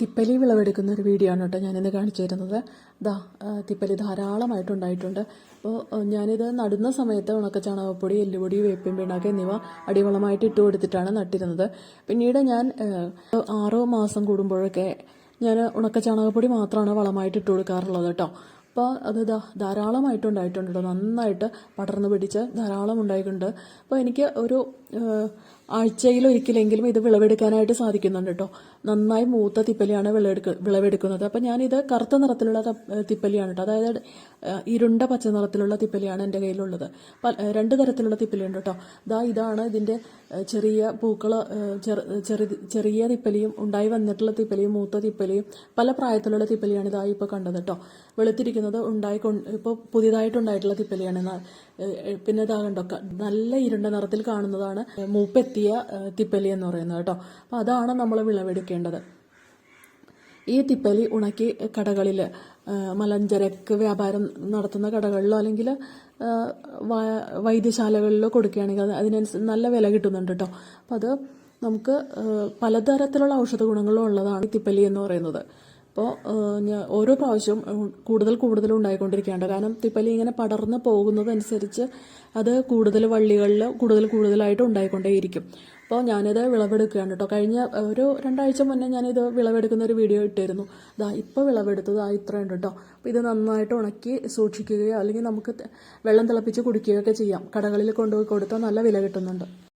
തിപ്പലി വിളവെടുക്കുന്ന ഒരു വീഡിയോ ആണ് കേട്ടോ ഞാനിന്ന് കാണിച്ചു തരുന്നത് ദാ തിപ്പലി ധാരാളമായിട്ടുണ്ടായിട്ടുണ്ട്. അപ്പോൾ ഞാനിത് നടുന്ന സമയത്ത് ഉണക്ക ചാണകപ്പൊടി എല്ലുപൊടി വേപ്പിൻ പിണ്ണാക്ക് എന്നിവ അടിവളമായിട്ട് ഇട്ട് കൊടുത്തിട്ടാണ് നട്ടിരുന്നത്. പിന്നീട് ഞാൻ ആറോ മാസം കൂടുമ്പോഴൊക്കെ ഞാൻ ഉണക്ക ചാണകപ്പൊടി മാത്രമാണ് വളമായിട്ട് ഇട്ട് കൊടുക്കാറുള്ളത് കേട്ടോ. അപ്പോൾ അത് ധാരാളമായിട്ടുണ്ടായിട്ടുണ്ട് കേട്ടോ. നന്നായിട്ട് പടർന്നു പിടിച്ച് ധാരാളം ഉണ്ടായിട്ടുണ്ട് അപ്പോൾ എനിക്ക് ഒരു ആഴ്ചയിൽ ഒരിക്കലെങ്കിലും ഇത് വിളവെടുക്കാനായിട്ട് സാധിക്കുന്നുണ്ട് കേട്ടോ നന്നായി മൂത്ത തിപ്പലിയാണ് വിളവെടുക്ക വിളവെടുക്കുന്നത്. അപ്പം ഞാനിത് കറുത്ത നിറത്തിലുള്ള തിപ്പലിയാണ് കേട്ടോ അതായത് ഇരുണ്ട പച്ച നിറത്തിലുള്ള തിപ്പലിയാണ് എന്റെ കയ്യിലുള്ളത്. രണ്ട് തരത്തിലുള്ള തിപ്പലിയുണ്ട് കേട്ടോ ഇതാ ഇതാണ് ഇതിന്റെ ചെറിയ പൂക്കൾ ചെറു ചെറിയ തിപ്പലിയും ഉണ്ടായി വന്നിട്ടുള്ള തിപ്പലിയും മൂത്ത തിപ്പലിയും പല പ്രായത്തിലുള്ള തിപ്പലിയാണ് ഇതായി ഇപ്പോൾ കണ്ടത് കേട്ടോ വെളുത്തിരിക്കുന്നത് ഉണ്ടായി ഇപ്പോൾ പുതിയതായിട്ടുണ്ടായിട്ടുള്ള തിപ്പലിയാണ്. പിന്നെ ഇതാകണ്ടോ നല്ല ഇരുണ്ട നിറത്തിൽ കാണുന്നതാണ് മൂപ്പെത്തിയ ഏഹ് തിപ്പലി എന്ന് പറയുന്നത് കേട്ടോ. അപ്പോൾ അതാണ് നമ്മൾ വിളവെടുക്കേണ്ടത്. ഈ തിപ്പലി ഉണക്കി കടകളിൽ മലഞ്ചരക്ക് വ്യാപാരം നടത്തുന്ന കടകളിലോ അല്ലെങ്കിൽ വൈദ്യശാലകളിലോ കൊടുക്കുകയാണെങ്കിൽ അത് അതിനനുസരിച്ച് നല്ല വില കിട്ടുന്നുണ്ട് കേട്ടോ. അപ്പം അത് നമുക്ക് പലതരത്തിലുള്ള ഔഷധ ഗുണങ്ങളും ഉള്ളതാണ് തിപ്പലി എന്ന് പറയുന്നത്. അപ്പോൾ ഞാൻ ഓരോ പ്രാവശ്യവും കൂടുതൽ കൂടുതൽ ഉണ്ടായിക്കൊണ്ടിരിക്കുകയാണ്. കാരണം തിപ്പലി ഇങ്ങനെ പടർന്ന് പോകുന്നതനുസരിച്ച് അത് കൂടുതൽ വള്ളികളിൽ കൂടുതൽ കൂടുതലായിട്ട് ഉണ്ടായിക്കൊണ്ടേയിരിക്കും. അപ്പോൾ ഞാനിത് വിളവെടുക്കുകയാണ് കേട്ടോ. കഴിഞ്ഞ ഒരു രണ്ടാഴ്ച മുന്നേ ഞാനിത് വിളവെടുക്കുന്ന ഒരു വീഡിയോ ഇട്ടിരുന്നു. ദാ ഇപ്പോൾ വിളവെടുത്തത് ആ ഇത്രയുണ്ട് കേട്ടോ. അപ്പോൾ ഇത് നന്നായിട്ട് ഉണക്കി സൂക്ഷിക്കുകയോ അല്ലെങ്കിൽ നമുക്ക് വെള്ളം തിളപ്പിച്ച് കുടിക്കുകയൊക്കെ ചെയ്യാം. കടകളിൽ കൊണ്ടുപോയി കൊടുത്താൽ നല്ല വില കിട്ടുന്നുണ്ട്.